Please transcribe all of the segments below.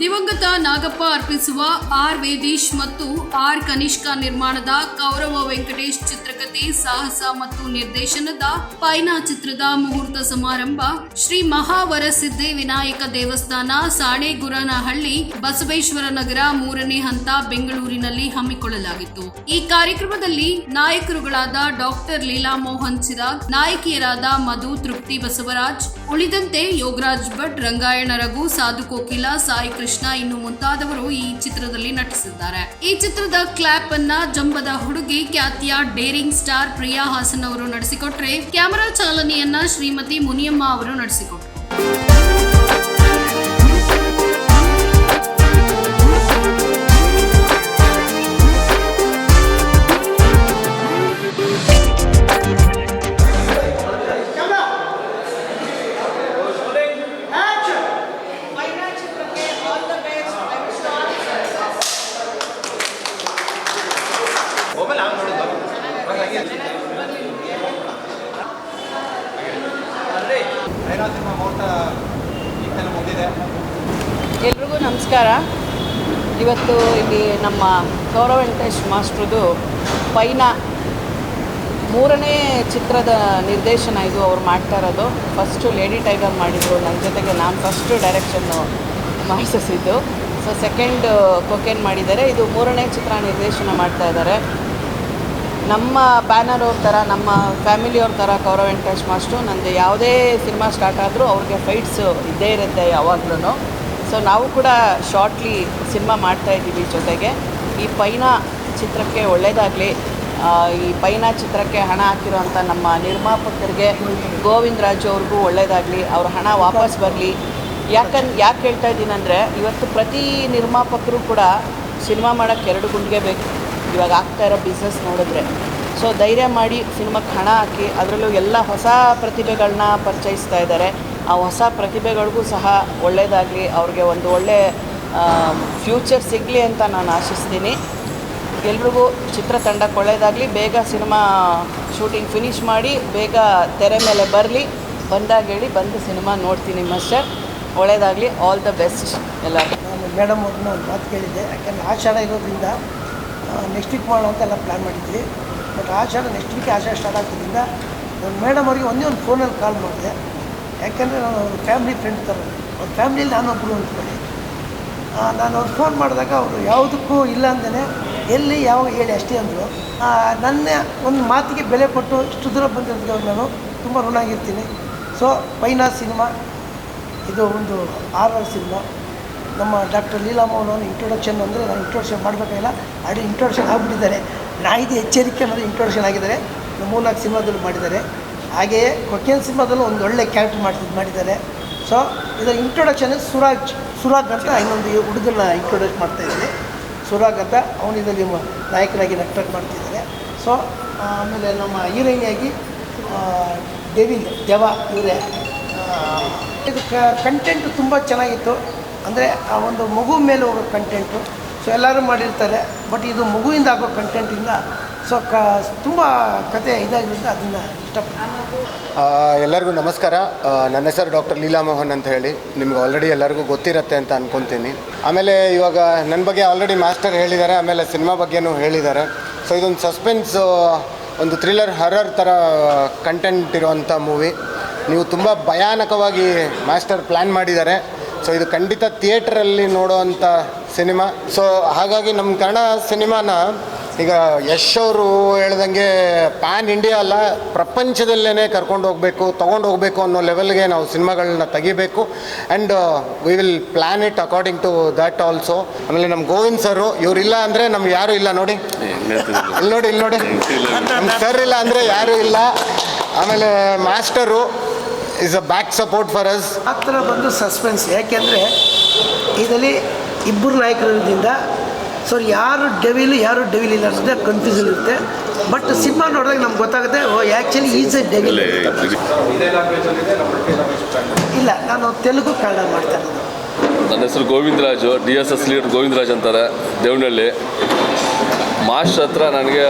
ದಿವಂಗತ ನಾಗಪ್ಪ ಅರ್ಪಿಸುವ ಆರ್ ವೇದೀಶ್ ಮತ್ತು ಆರ್ ಕನಿಷ್ಕ ನಿರ್ಮಾಣದ ಕೌರವ ವೆಂಕಟೇಶ್ ಚಿತ್ರಕಥೆ ಸಾಹಸ ಮತ್ತು ನಿರ್ದೇಶನದ ಪೈನಾ ಚಿತ್ರದ ಮುಹೂರ್ತ ಸಮಾರಂಭ ಶ್ರೀ ಮಹಾವರಸಿದ್ಧಿ ವಿನಾಯಕ ದೇವಸ್ಥಾನ ಸಾಣೆಗುರನಹಳ್ಳಿ ಬಸವೇಶ್ವರ ನಗರ ಮೂರನೇ ಹಂತ ಬೆಂಗಳೂರಿನಲ್ಲಿ ಹಮ್ಮಿಕೊಳ್ಳಲಾಗಿತ್ತು. ಈ ಕಾರ್ಯಕ್ರಮದಲ್ಲಿ ನಾಯಕರುಗಳಾದ ಡಾಕ್ಟರ್ ಲೀಲಾ ಮೋಹನ್ ಚಿರಾಗ್, ನಾಯಕಿಯರಾದ ಮಧು ತೃಪ್ತಿ ಬಸವರಾಜ್, ಉಳಿದಂತೆ ಯೋಗರಾಜ್ ಭಟ್, ರಂಗಾಯಣ ರಘು, ಸಾಧು ಕೋಕಿಲ ಸಾಯಿ ಕೃಷ್ಣ ಇನ್ನು ಮುಂತಾದವರು ಈ ಚಿತ್ರದಲ್ಲಿ ನಟಿಸಿದ್ದಾರೆ. ಈ ಚಿತ್ರದ ಕ್ಲಾಪ್ ಅನ್ನ ಜಂಬದ ಹುಡುಗಿ ಖ್ಯಾತಿಯ ಡೇರಿಂಗ್ ಸ್ಟಾರ್ ಪ್ರಿಯಾ ಹಾಸನ್ ಅವರು ನಡೆಸಿಕೊಟ್ರೆ ಕ್ಯಾಮೆರಾ ಚಾಲನೆಯನ್ನ ಶ್ರೀಮತಿ ಮುನಿಯಮ್ಮ ಅವರು ನಡೆಸಿಕೊಟ್ರು ನಮಸ್ಕಾರ. ಇವತ್ತು ಇಲ್ಲಿ ನಮ್ಮ ಗೌರವ ವೆಂಕಟೇಶ್ ಮಾಸ್ಟ್ರದು ಪೈನ ಮೂರನೇ ಚಿತ್ರದ ನಿರ್ದೇಶನ ಇದು ಅವ್ರು ಮಾಡ್ತಾ ಇರೋದು. ಫಸ್ಟು ಲೇಡಿ ಟೈಗರ್ ಮಾಡಿದರು. ನನ್ನ ಜೊತೆಗೆ ನಾನು ಫಸ್ಟು ಡೈರೆಕ್ಷನ್ನು ಮಾಡಿಸಿದ್ದು ಸೊ ಸೆಕೆಂಡ್ ಕೊಕೇನ್ ಮಾಡಿದ್ದಾರೆ. ಇದು ಮೂರನೇ ಚಿತ್ರ ನಿರ್ದೇಶನ ಮಾಡ್ತಾ ಇದ್ದಾರೆ. ನಮ್ಮ ಬ್ಯಾನರ್ ಅವ್ರ ಥರ ನಮ್ಮ ಫ್ಯಾಮಿಲಿಯವ್ರ ಥರ ಗೌರವ ವೆಂಕಟೇಶ್ ಮಾಸ್ಟ್ರು, ನಂದು ಯಾವುದೇ ಸಿನಿಮಾ ಸ್ಟಾರ್ಟ್ ಆದರೂ ಅವ್ರಿಗೆ ಫೈಟ್ಸು ಇದ್ದೇ ಇರುತ್ತೆ ಯಾವಾಗ್ಲೂ ಸೊ ನಾವು ಕೂಡ ಶಾರ್ಟ್ಲಿ ಸಿನಿಮಾ ಮಾಡ್ತಾ ಇದ್ದೀವಿ ಜೊತೆಗೆ. ಈ ಪೈನ ಚಿತ್ರಕ್ಕೆ ಒಳ್ಳೆಯದಾಗಲಿ ಈ ಪೈನ ಚಿತ್ರಕ್ಕೆ ಹಣ ಹಾಕಿರೋಂಥ ನಮ್ಮ ನಿರ್ಮಾಪಕರಿಗೆ ಗೋವಿಂದ ರಾಜು ಅವ್ರಿಗೂ ಒಳ್ಳೆಯದಾಗಲಿ ಅವ್ರ ಹಣ ವಾಪಸ್ ಬರಲಿ. ಯಾಕನ್, ಯಾಕೆ ಹೇಳ್ತಾ ಇದ್ದೀನಂದರೆ ಇವತ್ತು ಪ್ರತಿ ನಿರ್ಮಾಪಕರು ಕೂಡ ಸಿನಿಮಾ ಮಾಡೋಕ್ಕೆ ಎರಡು ಗುಂಡಿಗೆ ಬೇಕು. ಇವಾಗ ಆಗ್ತಾ ಇರೋ ಬಿಸ್ನೆಸ್ ನೋಡಿದ್ರೆ. ಸೊ ಧೈರ್ಯ ಮಾಡಿ ಸಿನಿಮಾಕ್ಕೆ ಹಣ ಹಾಕಿ, ಅದರಲ್ಲೂ ಎಲ್ಲ ಹೊಸ ಪ್ರತಿಭೆಗಳನ್ನ ಪರಿಚಯಿಸ್ತಾ ಇದ್ದಾರೆ. ಆ ಹೊಸ ಪ್ರತಿಭೆಗಳಿಗೂ ಸಹ ಒಳ್ಳೆಯದಾಗಲಿ, ಅವ್ರಿಗೆ ಒಂದು ಒಳ್ಳೆ ಫ್ಯೂಚರ್ ಸಿಗಲಿ ಅಂತ ನಾನು ಆಶಿಸ್ತೀನಿ. ಎಲ್ರಿಗೂ ಚಿತ್ರತಂಡಕ್ಕೆ ಒಳ್ಳೆಯದಾಗಲಿ, ಬೇಗ ಸಿನಿಮಾ ಶೂಟಿಂಗ್ ಫಿನಿಶ್ ಮಾಡಿ, ಬೇಗ ತೆರೆ ಮೇಲೆ ಬರಲಿ, ಬಂದಾಗ ಹೇಳಿ ಬಂದು ಸಿನಿಮಾ ನೋಡ್ತೀನಿ ಮಸ್ಟರ್ ಒಳ್ಳೆಯದಾಗಲಿ ಆಲ್ ದ ಬೆಸ್ಟ್ ಎಲ್ಲ ನಾನು ಮೇಡಮ್ ಅವ್ರನ್ನ ಒಂದು ಮಾತು ಕೇಳಿದ್ದೆ, ಯಾಕೆಂದರೆ ಆಷಾಢ ಇರೋದ್ರಿಂದ ನೆಕ್ಸ್ಟ್ ವೀಕ್ ಮಾಡೋಣ ಅಂತೆಲ್ಲ ಪ್ಲ್ಯಾನ್ ಮಾಡಿದ್ವಿ. But Ashada next week Ashada start ಆಗ್ತಿದ್ದರಿಂದ ನಾನು ಮೇಡಮ್ ಅವರಿಗೆ ಒಂದೇ ಒಂದು ಫೋನಲ್ಲಿ ಕಾಲ್ ಮಾಡಿದೆ. ಯಾಕೆಂದರೆ ನಾನು ಅವ್ರ ಫ್ಯಾಮಿಲಿ ಫ್ರೆಂಡ್ ಥರ ಅವ್ರ ಫ್ಯಾಮಿಲಿಯಲ್ಲಿ ನಾನೊಬ್ಬರು ಅಂದ್ಕೊಳ್ಳಿ ಆ, ನಾನು ಅವ್ರು ಫೋನ್ ಮಾಡಿದಾಗ ಅವರು ಯಾವುದಕ್ಕೂ ಇಲ್ಲ ಅಂದೇ ಎಲ್ಲಿ ಯಾವಾಗ ಹೇಳಿ ಅಷ್ಟೇ ಅಂದರು. ನನ್ನ ಒಂದು ಮಾತಿಗೆ ಬೆಲೆ ಕೊಟ್ಟು ಇಷ್ಟು ದೂರ ಬಂದಿರೋದಕ್ಕೆ ನಾನು ತುಂಬ ಋಣ ಆಗಿರ್ತೀನಿ. ಸೊ ಪೈನಾ ಸಿನಿಮಾ ಇದು ಒಂದು ಆರ್ ಸಿನಿಮಾ ನಮ್ಮ ಡಾಕ್ಟರ್ ಅವರ ಇಂಟ್ರೊಡಕ್ಷನ್ ಅಂದರೆ ನಾನು ಇಂಟ್ರೊಡಕ್ಷನ್ ಮಾಡಬೇಕಾಗಿಲ್ಲ ಆಡಿ ಇಂಟ್ರೊಡಕ್ಷನ್ ಆಗಿಬಿಟ್ಟಿದ್ದಾರೆ. ನಾಯಿದು ಎಚ್ಚರಿಕೆ ಅನ್ನೋದು ಇಂಟ್ರೊಡಕ್ಷನ್ ಆಗಿದ್ದಾರೆ. ಮೂರ್ನಾಲ್ಕು ಸಿನಿಮಾದಲ್ಲಿ ಮಾಡಿದ್ದಾರೆ. ಹಾಗೆಯೇ ಕೊಕ್ಕೇನ್ ಸಿನಿಮಾದಲ್ಲೂ ಒಂದು ಒಳ್ಳೆ ಕ್ಯಾರೆಕ್ಟರ್ ಮಾಡ್ತಿದ್ದು ಮಾಡಿದ್ದಾರೆ. ಸೊ ಇದರ ಇಂಟ್ರೊಡಕ್ಷನ್ ಸುರಾಜ್ ಸುರಾಗ್ ಅಂತ ಇನ್ನೊಂದು ಹುಡುಗನ ಇಂಟ್ರೊಡಕ್ಷನ್ ಮಾಡ್ತಾಯಿದ್ದೀನಿ ಸುರಾಗ್ ಅಂತ ಅವನು ಇದರಲ್ಲಿ ನಾಯಕನಾಗಿ ನಟರಾಗಿ ಮಾಡ್ತಿದ್ದಾರೆ ಸೊ ಆಮೇಲೆ ನಮ್ಮ ಹೀರೋಯಿನಿಯಾಗಿ ಡೆವಿಲ್ ದೆವ ಇವರೇ. ಇದು ಕಂಟೆಂಟ್ ತುಂಬ ಚೆನ್ನಾಗಿತ್ತು. ಅಂದರೆ ಆ ಒಂದು ಮಗು ಮೇಲೆ ಹೋಗೋ ಕಂಟೆಂಟು ಸೊ ಎಲ್ಲರೂ ಮಾಡಿರ್ತಾರೆ. ಬಟ್ ಇದು ಮಗುವಿಂದ ಆಗೋ ಕಂಟೆಂಟಿಂದ ಸೊ ಕ ತುಂಬ ಕತೆ ಇದಾಗಿರುತ್ತೆ ಅದನ್ನು ಎಲ್ಲರಿಗೂ ನಮಸ್ಕಾರ. ನನ್ನ ಹೆಸರು ಡಾಕ್ಟರ್ ಲೀಲಾ ಮೋಹನ್ ಅಂತ ಹೇಳಿ. ನಿಮ್ಗೆ ಆಲ್ರೆಡಿ ಎಲ್ಲರಿಗೂ ಗೊತ್ತಿರುತ್ತೆ ಅಂತ ಅನ್ಕೊತೀನಿ. ಆಮೇಲೆ ಇವಾಗ ನನ್ನ ಬಗ್ಗೆ ಆಲ್ರೆಡಿ ಮಾಸ್ಟರ್ ಹೇಳಿದ್ದಾರೆ, ಆಮೇಲೆ ಸಿನಿಮಾ ಬಗ್ಗೆನೂ ಹೇಳಿದ್ದಾರೆ. ಸೊ ಇದೊಂದು ಸಸ್ಪೆನ್ಸ್ ಒಂದು ಥ್ರಿಲ್ಲರ್ ಹರರ್ ಥರ ಕಂಟೆಂಟ್ ಇರುವಂಥ ಮೂವಿ ನೀವು ತುಂಬ ಭಯಾನಕವಾಗಿ ಮಾಸ್ಟರ್ ಪ್ಲ್ಯಾನ್ ಮಾಡಿದ್ದಾರೆ. ಸೊ ಇದು ಖಂಡಿತ ಥಿಯೇಟ್ರಲ್ಲಿ ನೋಡೋವಂಥ ಸಿನಿಮಾ ಸೊ ಹಾಗಾಗಿ ನಮ್ಮ ಕನ್ನಡ ಸಿನಿಮಾನ ಈಗ ಯಶ್ ಅವರು ಹೇಳ್ದಂಗೆ ಪ್ಯಾನ್ ಇಂಡಿಯಾ ಅಲ್ಲ ಪ್ರಪಂಚದಲ್ಲೇ ಕರ್ಕೊಂಡು ಹೋಗಬೇಕು, ತೊಗೊಂಡು ಹೋಗಬೇಕು ಅನ್ನೋ ಲೆವೆಲ್ಗೆ ನಾವು ಸಿನಿಮಾಗಳನ್ನ ತೆಗಿಬೇಕು. And we will plan it according to that also ಆಮೇಲೆ ನಮ್ಮ ಗೋವಿಂದ್ ಸರು ಇಲ್ಲ ಅಂದರೆ ನಮ್ಗೆ ಯಾರೂ ಇಲ್ಲ ನೋಡಿ. ಇಲ್ಲಿ ನೋಡಿ ಇಲ್ಲಿ ನೋಡಿ. ನಮ್ಮ ಸರ್ ಇಲ್ಲ ಅಂದರೆ ಯಾರೂ ಇಲ್ಲ. ಆಮೇಲೆ master is a back support for us ಆ ಥರ ಬಂದು ಸಸ್ಪೆನ್ಸ್ ಯಾಕೆಂದರೆ, ಇದರಲ್ಲಿ ಇಬ್ಬರು ನಾಯಕರಿಂದ ಸೊ ಯಾರು ಡೆವಿಲ್ ಯಾರು ಡೆವಿಲ್ ಇಲ್ಲ ಅನ್ನೋದೇ ಕನ್ಫ್ಯೂಸನ್ ಇರುತ್ತೆ. ಬಟ್ ಸಿನಿಮಾ ನೋಡಿದಾಗ ನಮ್ಗೆ ಗೊತ್ತಾಗುತ್ತೆ oh actually is a devil ಇಲ್ಲ ನಾನು ತೆಲುಗು ಕನ್ನಡ ಮಾಡ್ತೇನೆ ನನ್ನ ಹೆಸರು Govindaraju D S S leader Govindaraj ಅಂತಾರೆ ದೇವನಹಳ್ಳಿ. ಮಾಸ್ಟರ್ ಹತ್ರ ನನಗೆ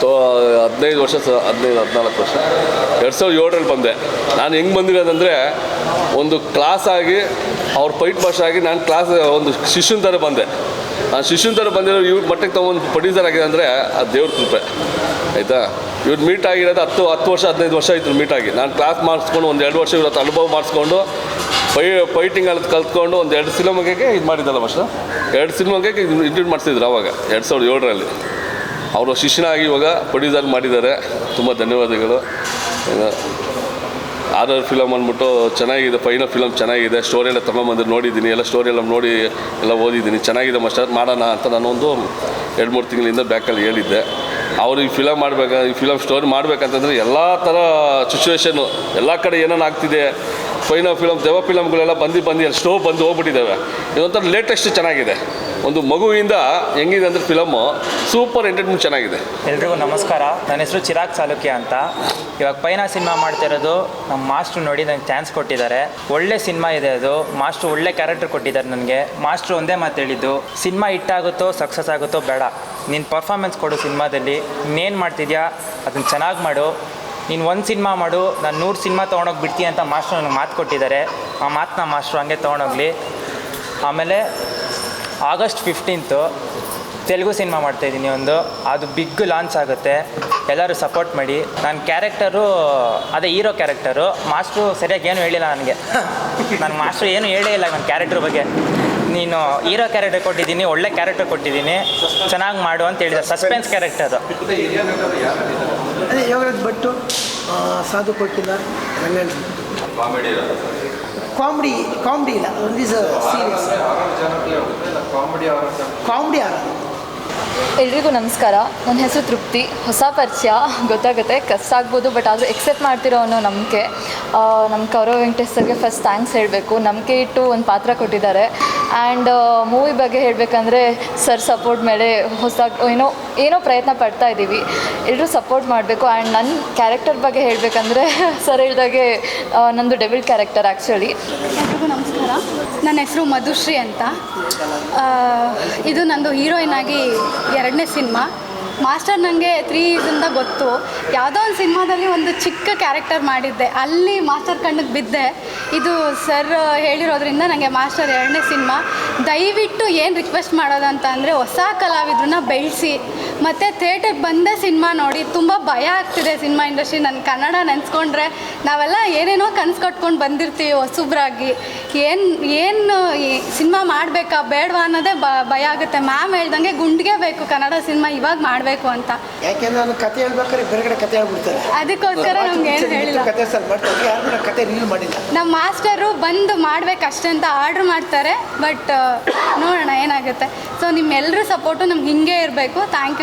ತೋ ಹದಿನೈದು ವರ್ಷ ಸ ಹದಿನೈದು ಹದಿನಾಲ್ಕು ವರ್ಷ. ಎರಡು ಸಾವಿರದ ಏಳರಲ್ಲಿ ಬಂದೆ. ನಾನು ಹೆಂಗೆ ಬಂದಿರೋದಂದರೆ ಒಂದು ಕ್ಲಾಸ್ ಆಗಿ ಅವ್ರ ಪೈಟ್ ಭಾಷೆ ಆಗಿ ನಾನು ಕ್ಲಾಸ್ ಒಂದು ಶಿಷ್ಯನ ಥರ ಬಂದೆ. ನಾನು ಶಿಷ್ಯನ ಥರ ಬಂದಿರೋ ಇವ್ರ ಮಟ್ಟಕ್ಕೆ ತೊಗೊಂಡು ಪ್ರೊಡ್ಯೂಸರ್ ಆಗಿದೆ ಅಂದರೆ ಆ ದೇವ್ರ ಕೃಪೆ. ಆಯಿತಾ? ಇವ್ರು ಮೀಟ್ ಆಗಿರೋದು ಹತ್ತು ಹತ್ತು ವರ್ಷ, ಹದಿನೈದು ವರ್ಷ ಆಯಿತು ಮೀಟ್ ಆಗಿ. ನಾನು ಕ್ಲಾಸ್ ಮಾಡಿಸ್ಕೊಂಡು ಒಂದು ಎರಡು ವರ್ಷ ಇವ್ರ ಅನುಭವ ಮಾಡಿಸ್ಕೊಂಡು ಪೈ ಫೈಟಿಂಗ್ ಅಲ್ಲಿ ಕಲ್ತ್ಕೊಂಡು ಒಂದು ಎರಡು ಸಿನಿಮಾಗೆ ಇದು ಮಾಡಿದ್ದಲ್ಲ ವರ್ಷ ಎರಡು ಸಿನಿಮಾಗೆ ಇಂಟ್ರೂಟ್ ಮಾಡಿಸಿದ್ರು ಅವಾಗ, ಎರಡು ಸಾವಿರದ ಏಳರಲ್ಲಿ. ಅವರು ಶಿಷ್ಯನಾಗಿ ಇವಾಗ ಪ್ರೊಡ್ಯೂಸರ್ ಮಾಡಿದ್ದಾರೆ. ತುಂಬ ಧನ್ಯವಾದಗಳು. ಆರ್ ಆರ್ ಫಿಲಮ್ ಅಂದ್ಬಿಟ್ಟು ಚೆನ್ನಾಗಿದೆ, ಫೈನಲ್ ಫಿಲಮ್ ಚೆನ್ನಾಗಿದೆ ಸ್ಟೋರಿ ಎಲ್ಲ ತಗೊಂಬಂದು ನೋಡಿದ್ದೀನಿ, ಎಲ್ಲ ಸ್ಟೋರಿ ಎಲ್ಲ ನೋಡಿ ಎಲ್ಲ ಓದಿದ್ದೀನಿ, ಚೆನ್ನಾಗಿದೆ ಮಸ್ಟರ್, ಮಾಡೋಣ ಅಂತ ನಾನೊಂದು ಎರಡು ಮೂರು ತಿಂಗಳಿಂದ ಬ್ಯಾಕಲ್ಲಿ ಹೇಳಿದ್ದೆ. ಅವರು ಈ ಫಿಲಮ್ ಮಾಡಬೇಕ, ಈ ಫಿಲಮ್ ಸ್ಟೋರಿ ಮಾಡ್ಬೇಕಂತಂದರೆ ಎಲ್ಲ ಥರ ಸಿಚುವೇಶನು ಎಲ್ಲ ಕಡೆ ಏನೇನು ಆಗ್ತಿದೆ, ಫೈನಲ್ ಫಿಲಮ್ ದೆವ ಫಿಲಮ್ಗಳೆಲ್ಲ ಬಂದು ಬಂದು ಸ್ಟೋ ಬಂದು ಹೋಗ್ಬಿಟ್ಟಿದ್ದಾವೆ. ಇದೊಂಥರ ಲೇಟೆಸ್ಟ್ ಚೆನ್ನಾಗಿದೆ. ಒಂದು ಮಗುವಿಂದ ಹೆಂಗಿದೆ ಅಂದರೆ ಫಿಲಮ್ಮು ಸೂಪರ್ ಎಂಟರ್ಟೈನ್ಮೆಂಟ್ ಚೆನ್ನಾಗಿದೆ. ಎಲ್ರಿಗೂ ನಮಸ್ಕಾರ. ನನ್ನ ಹೆಸರು ಚಿರಾಗ್ ಚಾಲುಕ್ಯ ಅಂತ. ಇವಾಗ ಪೈನ ಸಿನಿಮಾ ಮಾಡ್ತಿರೋದು ನಮ್ಮ ಮಾಸ್ಟ್ರು ನೋಡಿ ನನಗೆ ಚಾನ್ಸ್ ಕೊಟ್ಟಿದ್ದಾರೆ. ಒಳ್ಳೆ ಸಿನಿಮಾ ಇದೆ ಅದು. ಮಾಸ್ಟ್ರು ಒಳ್ಳೆ ಕ್ಯಾರೆಕ್ಟರ್ ಕೊಟ್ಟಿದ್ದಾರೆ ನನಗೆ. ಮಾಸ್ಟ್ರು ಒಂದೇ ಮಾತು ಹೇಳಿದ್ದು ಸಿನಿಮಾ ಹಿಟ್ಟಾಗುತ್ತೋ ಸಕ್ಸಸ್ ಆಗುತ್ತೋ ಬೇಡ. ನೀನು ಪರ್ಫಾರ್ಮೆನ್ಸ್ ಕೊಡು ಸಿನಿಮಾದಲ್ಲಿ ನೀನೇನು ಮಾಡ್ತಿದ್ಯಾ? ಅದನ್ನು ಚೆನ್ನಾಗಿ ಮಾಡು. ನೀನು ಒಂದು ಸಿನಿಮಾ ಮಾಡು. ನಾನು ನೂರು ಸಿನಿಮಾ ತೊಗೊಂಡೋಗಿ ಬಿಡ್ತೀನಿ ಅಂತ ಮಾಸ್ಟ್ರು ನನಗೆ ಮಾತು ಕೊಟ್ಟಿದ್ದಾರೆ. ಆ ಮಾತನ್ನ ಮಾಸ್ಟ್ರು ಹಂಗೆ ತೊಗೊಂಡೋಗ್ಲಿ. ಆಮೇಲೆ ಆಗಸ್ಟ್ ಫಿಫ್ಟೀನ್ತು ತೆಲುಗು ಸಿನಿಮಾ ಮಾಡ್ತಾಯಿದ್ದೀನಿ ಒಂದು. ಅದು ಬಿಗ್ ಲಾಂಚ್ ಆಗುತ್ತೆ. ಎಲ್ಲರೂ ಸಪೋರ್ಟ್ ಮಾಡಿ. ನನ್ನ ಕ್ಯಾರೆಕ್ಟರು ಅದೇ ಹೀರೋ ಕ್ಯಾರೆಕ್ಟರು ಮಾಸ್ಟ್ರು ಸರಿಯಾಗಿ ಏನು ಹೇಳಿಲ್ಲ ನನಗೆ. ನನ್ನ ಮಾಸ್ಟ್ರು ಏನು ಹೇಳೇ ಇಲ್ಲ ನನ್ನ ಕ್ಯಾರೆಕ್ಟ್ರ್ ಬಗ್ಗೆ. ನೀನು ಹೀರೋ ಕ್ಯಾರೆಕ್ಟರ್ ಕೊಟ್ಟಿದ್ದೀನಿ ಒಳ್ಳೆ ಕ್ಯಾರೆಕ್ಟರ್ ಕೊಟ್ಟಿದ್ದೀನಿ. ಚೆನ್ನಾಗಿ ಮಾಡು ಅಂತ ಹೇಳಿದ. ಸಸ್ಪೆನ್ಸ್ ಕ್ಯಾರೆಕ್ಟರು ಅದೇ ಯೋಗರಾಜ್ ಭಟ್ಟು ಸಾಧು ಕೊಟ್ಟಿಲ್ಲ ಕಾಮಿಡಿ ಕಾಮಿಡಿ ಇಲ್ಲ. ಒಂದು ಸೀರಿಯಸ್ ಕಾಮಿಡಿ ಆರ ಎಲ್ರಿಗೂ ನಮಸ್ಕಾರ. ನನ್ನ ಹೆಸರು ತೃಪ್ತಿ. ಹೊಸ ಪರಿಚಯ. ಗೊತ್ತಾಗುತ್ತೆ ಕಷ್ಟ ಆಗ್ಬೋದು ಬಟ್ ಆದರೂ ಎಕ್ಸೆಪ್ಟ್ ಮಾಡ್ತಿರೋ ಅನ್ನೋ ನಂಬಿಕೆ. ನಮ್ಮ ಕೌರವ್ ವೆಂಕಟೇಶ್ ಸರ್ಗೆ ಫಸ್ಟ್ ಥ್ಯಾಂಕ್ಸ್ ಹೇಳಬೇಕು. ನಂಬಿಕೆ ಇಟ್ಟು ಒಂದು ಪಾತ್ರ ಕೊಟ್ಟಿದ್ದಾರೆ. ಆ್ಯಂಡ್ ಮೂವಿ ಬಗ್ಗೆ ಹೇಳಬೇಕಂದ್ರೆ ಸರ್ ಸಪೋರ್ಟ್ ಮೇಲೆ ಹೊಸ, ಏನೋ ಏನೋ ಪ್ರಯತ್ನ ಪಡ್ತಾ ಇದ್ದೀವಿ. ಎಲ್ಲರೂ ಸಪೋರ್ಟ್ ಮಾಡಬೇಕು. ಆ್ಯಂಡ್ ನನ್ನ ಕ್ಯಾರೆಕ್ಟರ್ ಬಗ್ಗೆ ಹೇಳಬೇಕಂದ್ರೆ ಸರ್ ಹೇಳ್ದಾಗೆ ನಂದು ಡೆಬಿಲ್ ಕ್ಯಾರೆಕ್ಟರ್ ಆ್ಯಕ್ಚುಲಿ ಎಲ್ರಿಗೂ ನಮಸ್ಕಾರ. ನನ್ನ ಹೆಸರು ಮಧುಶ್ರೀ ಅಂತ. ಇದು ನಂದು ಹೀರೋಯಿನ್ ಆಗಿ ಎರಡನೇ ಸಿನಿಮಾ ಮಾಸ್ಟರ್ ನನಗೆ ತ್ರೀ ಇಯರ್ಸಿಂದ ಗೊತ್ತು. ಯಾವುದೋ ಒಂದು ಸಿನಿಮಾದಲ್ಲಿ ಒಂದು ಚಿಕ್ಕ ಕ್ಯಾರೆಕ್ಟರ್ ಮಾಡಿದ್ದೆ. ಅಲ್ಲಿ ಮಾಸ್ಟರ್ ಕಣ್ಣಿಗೆ ಬಿದ್ದೆ. ಇದು ಸರ್ ಹೇಳಿರೋದ್ರಿಂದ ನನಗೆ ಮಾಸ್ಟರ್ ಎರಡನೇ ಸಿನಿಮಾ. ದಯವಿಟ್ಟು ಏನು ರಿಕ್ವೆಸ್ಟ್ ಮಾಡೋದಂತ ಅಂದರೆ ಹೊಸ ಕಲಾವಿದ್ರನ್ನ ಬೆಳೆಸಿ. ಮತ್ತು ಥಿಯೇಟರ್ಗೆ ಬಂದೇ ಸಿನಿಮಾ ನೋಡಿ ತುಂಬ ಭಯ ಆಗ್ತಿದೆ ಸಿನಿಮಾ ಇಂಡಸ್ಟ್ರಿ ನನ್ನ ಕನ್ನಡ ನೆನೆಸ್ಕೊಂಡ್ರೆ. ನಾವೆಲ್ಲ ಏನೇನೋ ಕನಸು ಕಟ್ಕೊಂಡು ಬಂದಿರ್ತೀವಿ ಹೊಸಬ್ರಾಗಿ ಏನು ಏನು ಸಿನಿಮಾ ಮಾಡಬೇಕಾ ಬೇಡವಾ ಅನ್ನೋದೇ ಬ ಭಯ ಆಗುತ್ತೆ. ಮ್ಯಾಮ್ ಹೇಳ್ದಂಗೆ ಗುಂಡಿಗೆ ಬೇಕು ಕನ್ನಡ ಸಿನಿಮಾ ಇವಾಗ ಮಾಡಬೇಕು ಅಂತ. ಯಾಕೆಂದ್ರೆ ನಾನು ಕತೆ ಹೇಳ್ಬೇಕಾದ್ರೆ ಬೇರೆ ಕಡೆ ಕತೆ ಹೇಳ್ಬಿಡ್ತಾರೆ ಅದಕ್ಕೋಸ್ಕರ ನಮ್ಗೆ ಏನು ಹೇಳಿಲ್ಲ. ಕತೆ ರೀಲ್ ಮಾಡಿಲ್ಲ. ನಮ್ಮ ಮಾಸ್ಟರು ಬಂದು ಮಾಡ್ಬೇಕಷ್ಟೇ ಅಂತ ಆರ್ಡ್ರ್ ಮಾಡ್ತಾರೆ. ಬಟ್ ನೋಡೋಣ ಏನಾಗುತ್ತೆ. ಸೊ ನಿಮ್ಮೆಲ್ಲರೂ ಸಪೋರ್ಟು ನಮ್ಗೆ ಹಿಂಗೆ ಇರಬೇಕು. ಥ್ಯಾಂಕ್